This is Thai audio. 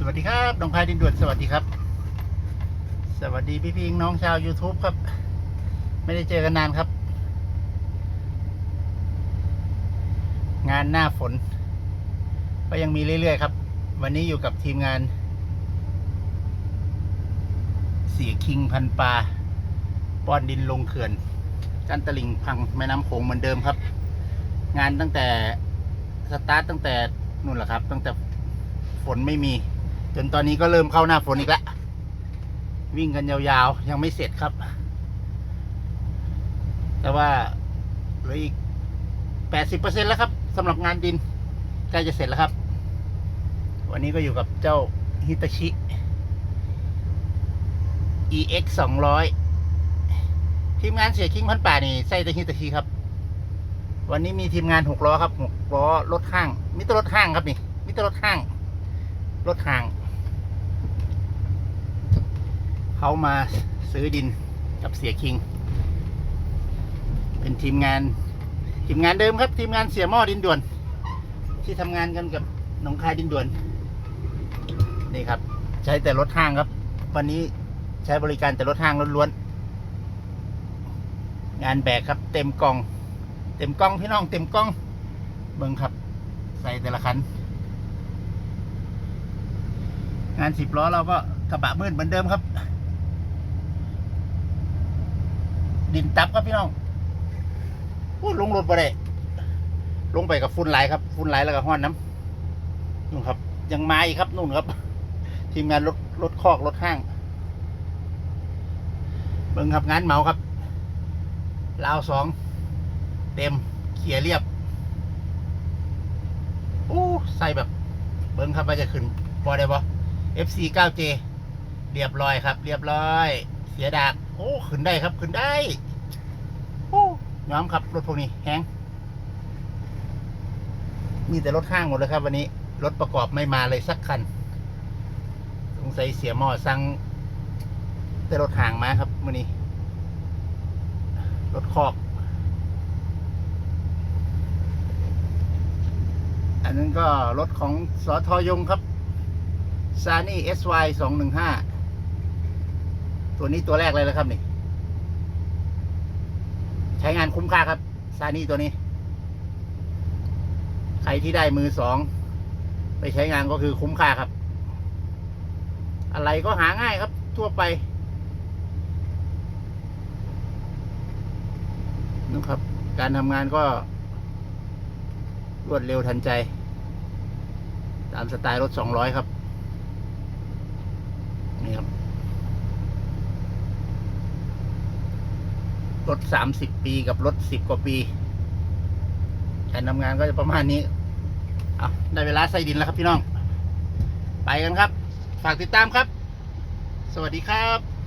สวัสดีครับน้องพายดินด่วนสวัสดีครับ สวัสดีพี่พี่น้องชาว YouTube ครับ ไม่ได้เจอกันนานครับ งานหน้าฝน ก็ยังมีเรื่อยๆครับ วันนี้อยู่กับทีมงาน เสียคิงพันปลาป้อนดินลงเขื่อน กั้นตลิ่งพังแม่น้ำโขงเหมือนเดิมครับ งานตั้งแต่ สตาร์ทตั้งแต่นู่นแหละครับ ตั้งแต่ฝนไม่มี จนตอนนี้ก็เริ่มเข้าหน้าฝนอีกแล้ววิ่งกันยาวๆ ยังไม่เสร็จครับ แต่ว่าเหลืออีกแปดสิบเปอร์เซ็นแล้วครับสำหรับงานดินใกล้จะเสร็จแล้วครับ วันนี้ก็อยู่กับเจ้าฮิตาชิ EX สองร้อยทีมงานเสียคิงพันป่านี่ใส่แต่ฮิตาชิครับ วันนี้มีทีมงานหกล้อครับหกล้อรถห้างมิตรรถห้างครับนี่มิตรรถห้าง รถห้าง เขามาซื้อดินกับเสียคิง เป็นทีมงาน ทีมงานเดิมครับ ทีมงานเสียหม้อดินด่วน ที่ทำงานกันกับหนองคายดินด่วน นี่ครับ ใช้แต่รถห้างครับ วันนี้ใช้บริการแต่รถห้างล้วนๆงานแบกครับ เต็มกล่อง เต็มกล้องพี่น้องเต็มกล้องเบิ่งครับ ใส่แต่ละคันงานสิบล้อเราก็กระบะมืดเหมือนเดิมครับ ดินตับครับพี่น้องอู้ลงรถไปได้ลงไปกับฝุ่นไหลครับฝุ่นไหลแล้วก็ห้อนน้ำนู่นครับ ยังมาอีกครับนู่นครับ ทีมงานรถรถคอกรถห้างเบิ่งครับงานเหมาครับลาวสองเต็มเขี่ยเรียบโอ้ใส่แบบ เบิ้งครับว่าจะขึ้นพอได้ปะ FC 9J เรียบร้อยครับ เรียบร้อย เสียดาก โอ้ ขึ้นได้ครับ ขึ้นได้ ย้อมครับรถพวกนี้แฮงมีแต่รถห้างหมดเลยครับ วันนี้รถประกอบไม่มาเลยสักคันสงสัยเสียหม้อสั่งแต่รถห่างมาครับวันนี้ รถคอก อันนั้นก็รถของสอทอยงครับซานี่ SY สองหนึ่งห้าตัวนี้ตัวแรกเลยนะครับนี่ ช้งานคุ้มค่าครับซานี่ตัวนี้ ใครที่ได้มือสอง ไปใช้งานก็คือคุ้มค่าครับ อะไรก็หาง่ายครับ ทั่วไปนะครับ การทำงานก็ รวดเร็วทันใจ ตามสไตล์รถสองร้อยครับ นี่ครับ รถสามสิบปีกับรถสิบกว่าปีการทำงานก็จะประมาณนี้ เอาได้เวลาใส่ดินแล้วครับพี่น้อง ไปกันครับ ฝากติดตามครับ สวัสดีครับ